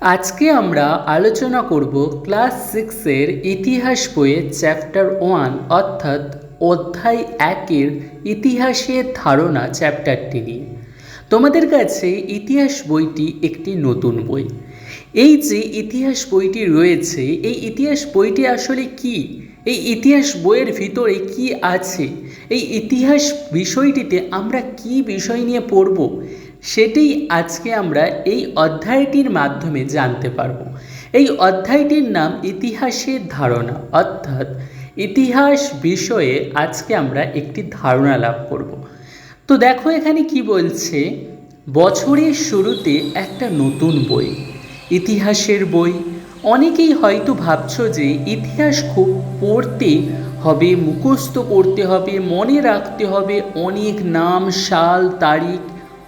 আজকে আমরা আলোচনা করব ক্লাস সিক্সের ইতিহাস বইয়ের চ্যাপ্টার ওয়ান অর্থাৎ অধ্যায় একের ইতিহাসের ধারণা চ্যাপ্টারটি নিয়ে। তোমাদের কাছে ইতিহাস বইটি একটি নতুন বই। এই যে ইতিহাস বইটি রয়েছে, এই ইতিহাস বইটি আসলে কি? এই ইতিহাস বইয়ের ভিতরে কি আছে? এই ইতিহাস বিষয়টিতে আমরা কি বিষয় নিয়ে পড়ব? সেটাই আজকে আমরা এই অধ্যায়টির মাধ্যমে জানতে পারব। এই অধ্যায়টির নাম ইতিহাসের ধারণা। অর্থাৎ ইতিহাস বিষয়ে আজকে আমরা একটি ধারণা লাভ করব। তো দেখো এখানে কি বলছে? বছরের শুরুতে একটা নতুন বই, ইতিহাসের বই। অনেকেই হয়তো ভাবছ যে ইতিহাস খুব পড়তে হবে, মুখস্থ করতে হবে, মনে রাখতে হবে, অনেক নাম, সাল, তারিখ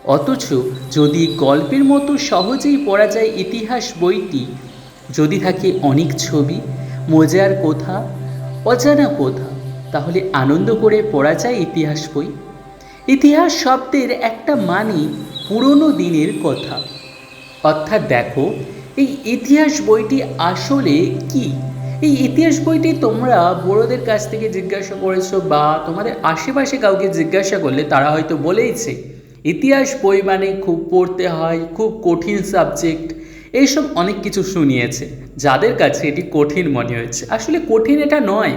অথচ যদি গল্পের মতো সহজেই পড়া যায় ইতিহাস বইটি, যদি থাকে অনেক ছবি, মজার কথা, অজানা কথা, তাহলে আনন্দ করে পড়া যায় ইতিহাস বই। ইতিহাস শব্দের একটা মানে পুরনো দিনের কথা। অর্থাৎ দেখো, এই ইতিহাস বইটি আসলে কি? এই ইতিহাস বইটি তোমরা বড়োদের কাছ থেকে জিজ্ঞাসা করেছ বা তোমাদের আশেপাশে কাউকে জিজ্ঞাসা করলে তারা হয়তো বলেইছে। ইতিহাস বই মানে খুব পড়তে হয়, খুব কঠিন সাবজেক্ট এইসব অনেক কিছু শুনিয়েছে। যাদের কাছে এটি কঠিন মনে হয়েছে। আসলে কঠিন এটা নয়,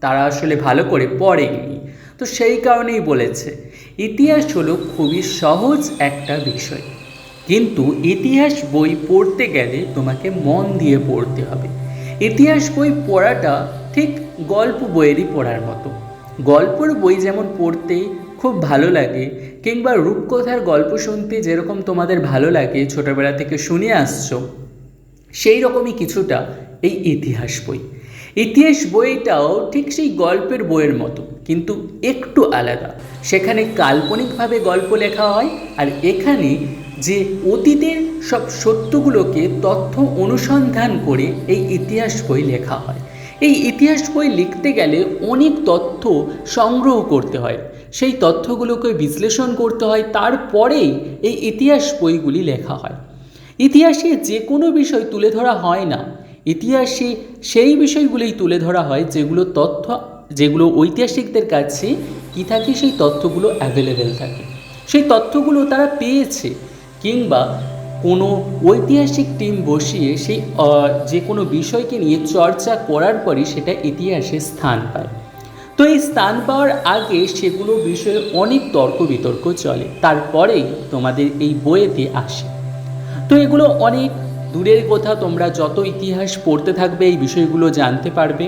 তারা আসলে ভালো করে পড়েনি। তো সেই কারণেই বলেছে, ইতিহাস হলো খুবই সহজ একটা বিষয়। কিন্তু ইতিহাস বই পড়তে গেলে তোমাকে মন দিয়ে পড়তে হবে। ইতিহাস বই পড়াটা ঠিক গল্প বইয়েরই পড়ার মতো। গল্পের বই যেমন পড়তে খুব ভালো লাগে, কিংবা রূপকথার গল্প শুনতে যেরকম তোমাদের ভালো লাগে, ছোটোবেলা থেকে শুনে আসছো, সেই রকমই কিছুটা এই ইতিহাস বই। ইতিহাস বইটাও ঠিক সেই গল্পের বইয়ের মতো, কিন্তু একটু আলাদা। সেখানে কাল্পনিকভাবে গল্প লেখা হয়, আর এখানে যে অতীতের সব সত্যগুলোকে তথ্য অনুসন্ধান করে এই ইতিহাস বই লেখা হয়। এই ইতিহাস বই লিখতে গেলে অনেক তথ্য সংগ্রহ করতে হয়। সেই তথ্যগুলোকে বিশ্লেষণ করতে হয়, তারপরেই এই ইতিহাস বইগুলি লেখা হয়। ইতিহাসে যে কোনো বিষয় তুলে ধরা হয় না। ইতিহাসে সেই বিষয়গুলোই তুলে ধরা হয় যেগুলো তথ্য, যেগুলো ঐতিহাসিকদের কাছে কী থাকে সেই তথ্যগুলো অ্যাভেলেবেল থাকে। সেই তথ্যগুলো তারা পেয়েছে কিংবা কোনো ঐতিহাসিক টিম বসিয়ে সেই যে কোনো বিষয়কে নিয়ে চর্চা করার পরই সেটা ইতিহাসে স্থান পায়। তো এই স্থান পাওয়ার আগে সেগুলো বিষয়ে অনেক তর্ক বিতর্ক চলে। তারপরেই তোমাদের এই বইয়েতে আসে। তো এগুলো অনেক দূরের কথা, তোমরা যত ইতিহাস পড়তে থাকবে এই বিষয়গুলো জানতে পারবে।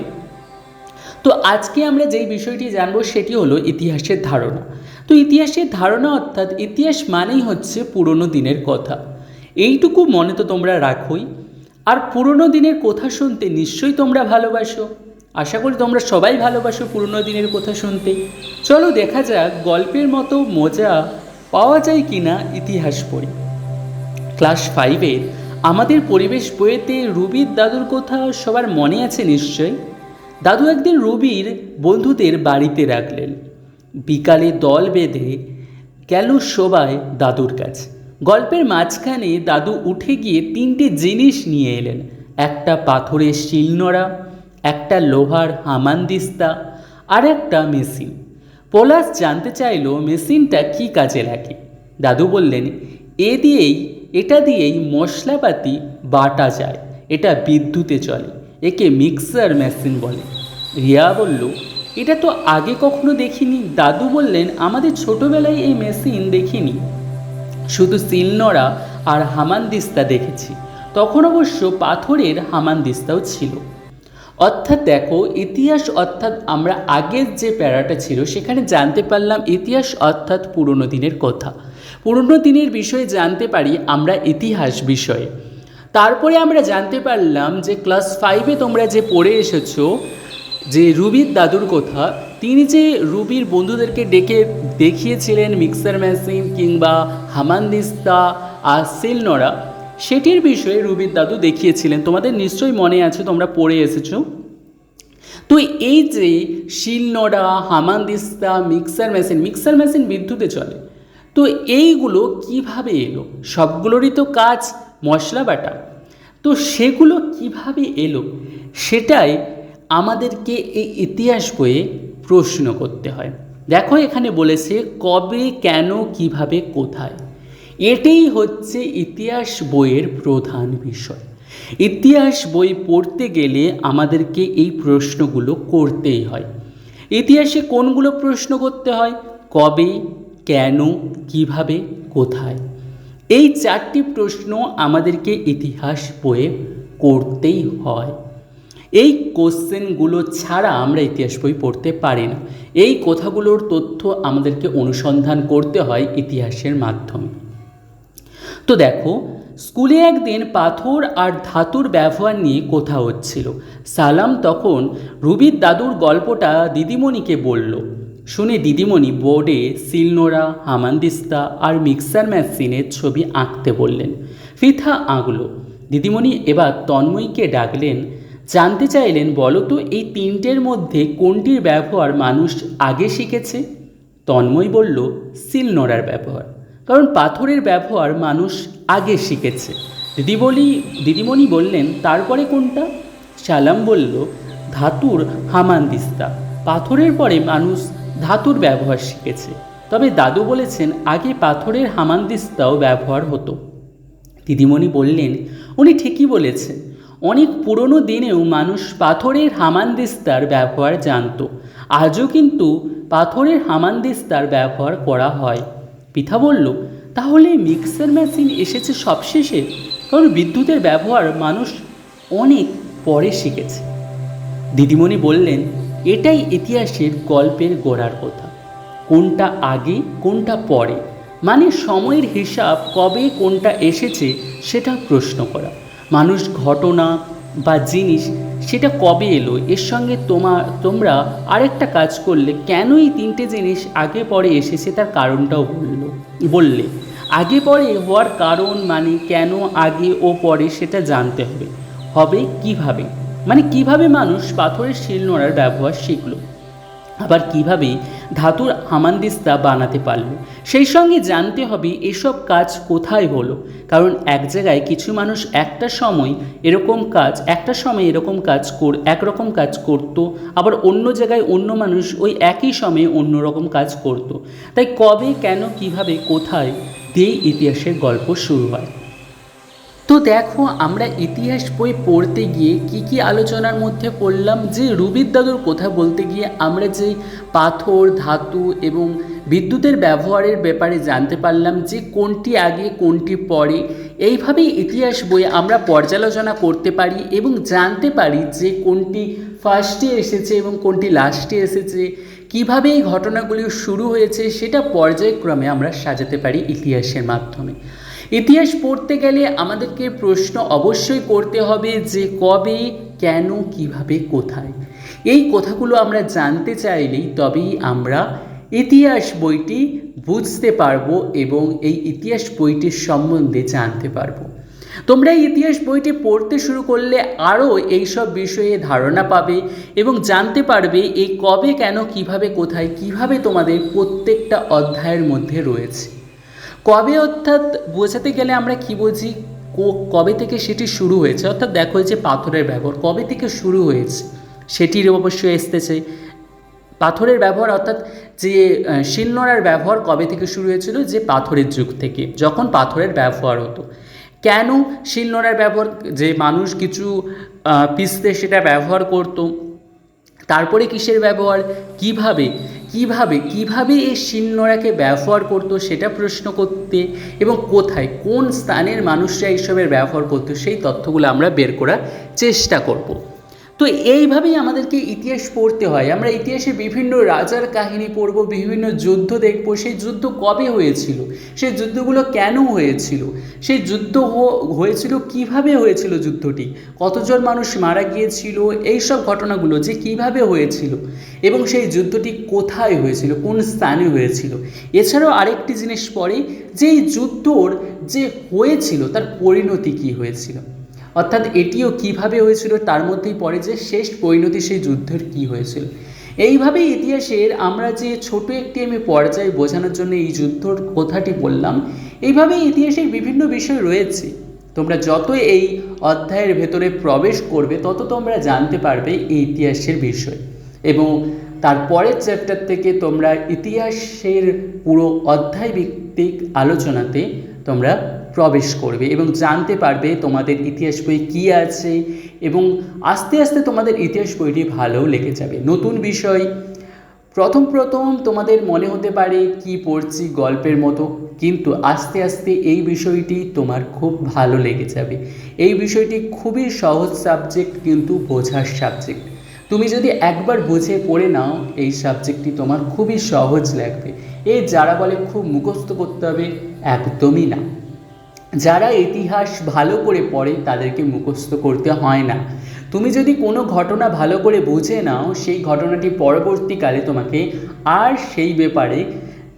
তো আজকে আমরা যেই বিষয়টি জানব সেটি হলো ইতিহাসের ধারণা। তো ইতিহাসের ধারণা অর্থাৎ ইতিহাস মানেই হচ্ছে পুরনো দিনের কথা। এইটুকু মনে তো তোমরা রাখোই। আর পুরনো দিনের কথা শুনতে নিশ্চয়ই তোমরা ভালোবাসো। আশা করি তোমরা সবাই ভালোবাসো পুরনো দিনের কথা শুনতে। চলো দেখা যাক গল্পের মতো মজা পাওয়া যায় কি না ইতিহাস বই ক্লাস ফাইভের আমাদের পরিবেশ বইয়েতে রুবির দাদুর কথা সবার মনে আছে নিশ্চয় দাদু একদিন রুবির বন্ধুদের বাড়িতে রাখলেন। বিকালে দল বেঁধে গেল সবাই দাদুর কাছে। গল্পের মাঝখানে দাদু উঠে গিয়ে তিনটে জিনিস নিয়ে এলেন। একটা পাথরের শিলনোড়া, একটা লোহার হামানদিস্তা আর একটা মেশিন। পলাশ জানতে চাইল মেশিনটা কি কাজে লাগে। দাদু বললেন, এ দিয়েই, এটা দিয়েই মশলাপাতি বাটা যায়, এটা বিদ্যুতে চলে, একে মিক্সার মেশিন বলে। রিয়া বলল, এটা তো আগে কখনো দেখিনি। দাদু বললেন, আমাদের ছোটোবেলায় এই মেশিন দেখিনি। শুধু শিলনোড়া আর হামানদিস্তা দেখেছি। তখন অবশ্য পাথরের হামানদিস্তাও ছিল। অর্থাৎ দেখো, ইতিহাস অর্থাৎ আমরা আগের যে প্যারাটা ছিল, সেখানে জানতে পারলাম ইতিহাস অর্থাৎ পুরনো দিনের কথা। পুরনো দিনের বিষয়ে জানতে পারি আমরা ইতিহাস বিষয়ে। তারপরে আমরা জানতে পারলাম যে ক্লাস ফাইভে তোমরা যে পড়ে এসেছ, যে রুবির দাদুর কথা তিনি যে রুবির বন্ধুদেরকে ডেকে দেখিয়েছিলেন মিক্সার মেশিন কিংবা হামানদিস্তা আর শিলনোড়া সেটির বিষয়ে রুবির দাদু দেখিয়েছিলেন। তোমাদের নিশ্চয়ই মনে আছে, তোমরা পড়ে এসেছ। তো এই যে শিলনোড়া হামানদিস্তা, মিক্সার মেশিন মিক্সার মেশিন বিদ্যুতে চলে, তো এইগুলো কীভাবে এলো? সবগুলোরই তো কাজ মশলা বাটা। তো সেগুলো কীভাবে এলো? সেটাই আমাদেরকে এই ইতিহাস বইয়ে প্রশ্ন করতে হয়। দেখো এখানে বলেছে, কবে, কেন, কীভাবে, কোথায়? এটাই হচ্ছে ইতিহাস বইয়ের প্রধান বিষয়। ইতিহাস বই পড়তে গেলে আমাদেরকে এই প্রশ্নগুলো করতেই হয়। ইতিহাসে কোনগুলো প্রশ্ন করতে হয়? কবে, কেন, কীভাবে, কোথায়? এই চারটি প্রশ্ন আমাদেরকে ইতিহাস বইয়ে করতেই হয়। এই কোশ্চেনগুলো ছাড়া আমরা ইতিহাস বই পড়তে পারি না। এই কথাগুলোর তথ্য আমাদেরকে অনুসন্ধান করতে হয় ইতিহাসের মাধ্যমে। তো দেখো, স্কুলে একদিন পাথর আর ধাতুর ব্যবহার নিয়ে কথা হচ্ছিল। সালাম তখন রুবির দাদুর গল্পটা দিদিমণিকে বলল। শুনে দিদিমণি বোর্ডে সিলনোড়া, হামানদিস্তা আর মিক্সার মেশিনের ছবি আঁকতে বললেন। ফিথা আঁকলো। দিদিমণি এবার তন্ময়ীকে ডাকলেন জানতে চাইলেন বলো তো, এই তিনটের মধ্যে কোনটির ব্যবহার মানুষ আগে শিখেছে? তন্ময় বলল সিলনোড়ার ব্যবহার। কারণ পাথরের ব্যবহার মানুষ আগে শিখেছে। দিদি বলি দিদিমণি বললেন, তারপরে কোনটা? সালাম বলল, ধাতুর হামানদিস্তা। পাথরের পরে মানুষ ধাতুর ব্যবহার শিখেছে। তবে দাদু বলেছেন, আগে পাথরের হামানদিস্তাও ব্যবহার হতো। দিদিমণি বললেন, উনি ঠিকই বলেছেন। অনেক পুরনো দিনেও মানুষ পাথরের হামানদিস্তার ব্যবহার জানতো। আজও কিন্তু পাথরের হামানদিস্তার ব্যবহার করা হয়। পিঠা বলল, তাহলে মিক্সার মেশিন এসেছে সবশেষে? কারণ বিদ্যুতের ব্যবহার মানুষ অনেক পরে শিখেছে। দিদিমণি বললেন, এটাই ইতিহাসের গল্পের গোড়ার কথা। কোনটা আগে, কোনটা পরে? মানে সময়ের হিসাব কবে কোনটা এসেছে সেটা প্রশ্ন করা। মানুষ, ঘটনা বা জিনিস, সেটা কবে এলো? এর সঙ্গে তোমার তোমরা আরেকটা কাজ করলে কেন এই তিনটে জিনিস আগে পরে এসেছে তার কারণটাও বলল, বললে। আগে পরে হওয়ার কারণ মানে কেন আগে ও পরে সেটা জানতে হবে। হবে কীভাবে? মানে কীভাবে মানুষ পাথরের শিলনোড়ার ব্যবহার শিখলো? আবার কীভাবে ধাতুর হামানদিস্তা বানাতে পারল? সেই সঙ্গে জানতে হবে এসব কাজ কোথায় হলো? কারণ এক জায়গায় কিছু মানুষ একটা সময় এরকম কাজ, একটা সময় এরকম কাজ কর, একরকম কাজ করত, আবার অন্য জায়গায় অন্য মানুষ ওই একই সময়ে অন্য রকম কাজ করত। তাই কবে, কেন, কীভাবে, কোথায় দিয়েই ইতিহাসের গল্প শুরু হয়। তো দেখো, আমরা ইতিহাস বই পড়তে গিয়ে কি কি আলোচনার মধ্যে পড়লাম? যে রুবির দাদুর কথা বলতে গিয়ে আমরা যে পাথর, ধাতু এবং বিদ্যুতের ব্যবহারের ব্যাপারে জানতে পারলাম যে কোনটি আগে, কোনটি পরে, এইভাবেই ইতিহাস বই আমরা পর্যালোচনা করতে পারি এবং জানতে পারি যে কোনটি ফার্স্টে এসেছে এবং কোনটি লাস্টে এসেছে, কীভাবে এই ঘটনাগুলি শুরু হয়েছে, সেটা পর্যায়ক্রমে আমরা সাজাতে পারি ইতিহাসের মাধ্যমে। ইতিহাস পড়তে গেলে আমাদেরকে প্রশ্ন অবশ্যই করতে হবে যে কবে, কেন, কীভাবে, কোথায়। এই কথাগুলো আমরা জানতে চাইলেই তবেই আমরা ইতিহাস বইটি বুঝতে পারব এবং এই ইতিহাস বইটির সম্বন্ধে জানতে পারব। তোমরা এই ইতিহাস বইটি পড়তে শুরু করলে আরও এইসব বিষয়ে ধারণা পাবে এবং জানতে পারবে এই কবে, কেন, কীভাবে, কোথায়, কীভাবে তোমাদের প্রত্যেকটা অধ্যায়ের মধ্যে রয়েছে। কবে অর্থাৎ বোঝাতে গেলে আমরা কি বুঝি কবে থেকে সেটি শুরু হয়েছে? অর্থাৎ দেখো যে পাথরের ব্যবহার, কবে থেকে শুরু হয়েছে? সেটির অবশ্যই এসতেছে পাথরের ব্যবহার অর্থাৎ যে শিলনোড়ার ব্যবহার কবে থেকে শুরু হয়েছিল? যে পাথরের যুগ থেকে, যখন পাথরের ব্যবহার হতো। কেন শিলনোড়ার ব্যবহার? যে মানুষ কিছু পিসতে সেটা ব্যবহার করতো। তারপরে কিসের ব্যবহার? কীভাবে? কীভাবে কীভাবে এই শিলনোড়াকে ব্যবহার করতো সেটা প্রশ্ন করতে এবং কোথায়, কোন স্থানের মানুষরা এইসবের ব্যবহার করতো সেই তথ্যগুলো আমরা বের করার চেষ্টা করব। তো এইভাবেই আমাদেরকে ইতিহাস পড়তে হয়। আমরা ইতিহাসে বিভিন্ন রাজার কাহিনী পড়ব, বিভিন্ন যুদ্ধ দেখব। সেই যুদ্ধ কবে হয়েছিল? সেই যুদ্ধগুলো কেন হয়েছিল? সেই যুদ্ধ হয়েছিল কীভাবে হয়েছিল যুদ্ধটি? কতজন মানুষ মারা গিয়েছিল? এই সব ঘটনাগুলো যে কীভাবে হয়েছিল? এবং সেই যুদ্ধটি কোথায় হয়েছিল? কোন স্থানে হয়েছিল? এছাড়াও আরেকটি জিনিস পরে যে যুদ্ধর যে হয়েছিল, তার পরিণতি কী হয়েছিল? অর্থাৎ এটিও কীভাবে হয়েছিল, তার মধ্যেই পড়ে যে শেষ পরিণতি সেই যুদ্ধের কী হয়েছিল। এইভাবে ইতিহাসের আমরা যে ছোট একটি আমি পর্যায়ে বোঝানোর জন্য এই যুদ্ধর কথাটি বললাম এইভাবে ইতিহাসের বিভিন্ন বিষয় রয়েছে। তোমরা যত এই অধ্যায়ের ভেতরে প্রবেশ করবে, তত তোমরা জানতে পারবে এই ইতিহাসের বিষয়। এবং তারপরের চ্যাপ্টার থেকে তোমরা ইতিহাসের পুরো অধ্যায় ভিত্তিক আলোচনাতে তোমরা প্রবেশ করবে এবং জানতে পারবে তোমাদের ইতিহাস বই কী আছে এবং আস্তে আস্তে তোমাদের ইতিহাস বইটি ভালো লেগে যাবে। নতুন বিষয়, প্রথম প্রথম তোমাদের মনে হতে পারে কি পড়ছি গল্পের মতো, কিন্তু আস্তে আস্তে এই বিষয়টি তোমার খুব ভালো লেগে যাবে। এই বিষয়টি খুবই সহজ সাবজেক্ট কিন্তু বোঝার সাবজেক্ট তুমি যদি একবার বুঝে পড়ে নাও, এই সাবজেক্টটি তোমার খুবই সহজ লাগবে। এ যারা বলে খুব মুখস্থ করতে হবে, একদমই না। যারা ইতিহাস ভালো করে পড়ে তাদেরকে মুখস্থ করতে হয় না। তুমি যদি কোনো ঘটনা ভালো করে বুঝে নাও, সেই ঘটনাটি পরবর্তীকালে তোমাকে আর সেই ব্যাপারে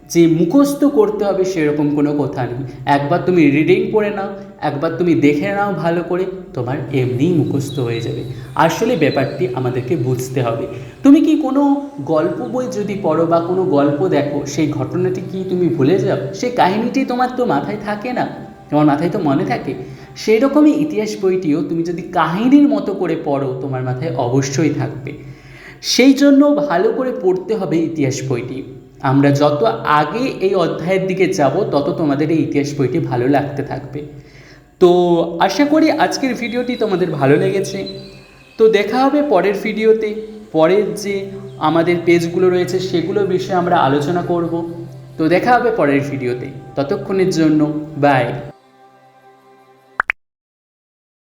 যে মুখস্থ করতে হবে সেরকম কোনো কথা নেই। একবার তুমি রিডিং পড়ে নাও, একবার তুমি দেখে নাও ভালো করে, তোমার এমনিই মুখস্থ হয়ে যাবে। আসলে ব্যাপারটি আমাদেরকে বুঝতে হবে। তুমি কি কোনো গল্প বই যদি পড়ো বা কোনো গল্প দেখো, সেই ঘটনাটি কি তুমি ভুলে যাও? সেই কাহিনীটি তোমার তো মাথায় থাকে না। তোমার মাথায় তো মনে থাকে? সেই রকমই ইতিহাস বইটিও তুমি যদি কাহিনীর মতো করে পড়ো, তোমার মাথায় অবশ্যই থাকবে। সেই জন্য ভালো করে পড়তে হবে ইতিহাস বইটি। আমরা যত আগে এই অধ্যায়ের দিকে যাব, তত তোমাদের এই ইতিহাস বইটি ভালো লাগতে থাকবে। তো আশা করি আজকের ভিডিওটি তোমাদের ভালো লেগেছে। তো দেখা হবে পরের ভিডিওতে। পরের যে আমাদের পেজগুলো রয়েছে সেগুলো বিষয়ে আমরা আলোচনা করব। তো দেখা হবে পরের ভিডিওতে। ততক্ষণের জন্য বাই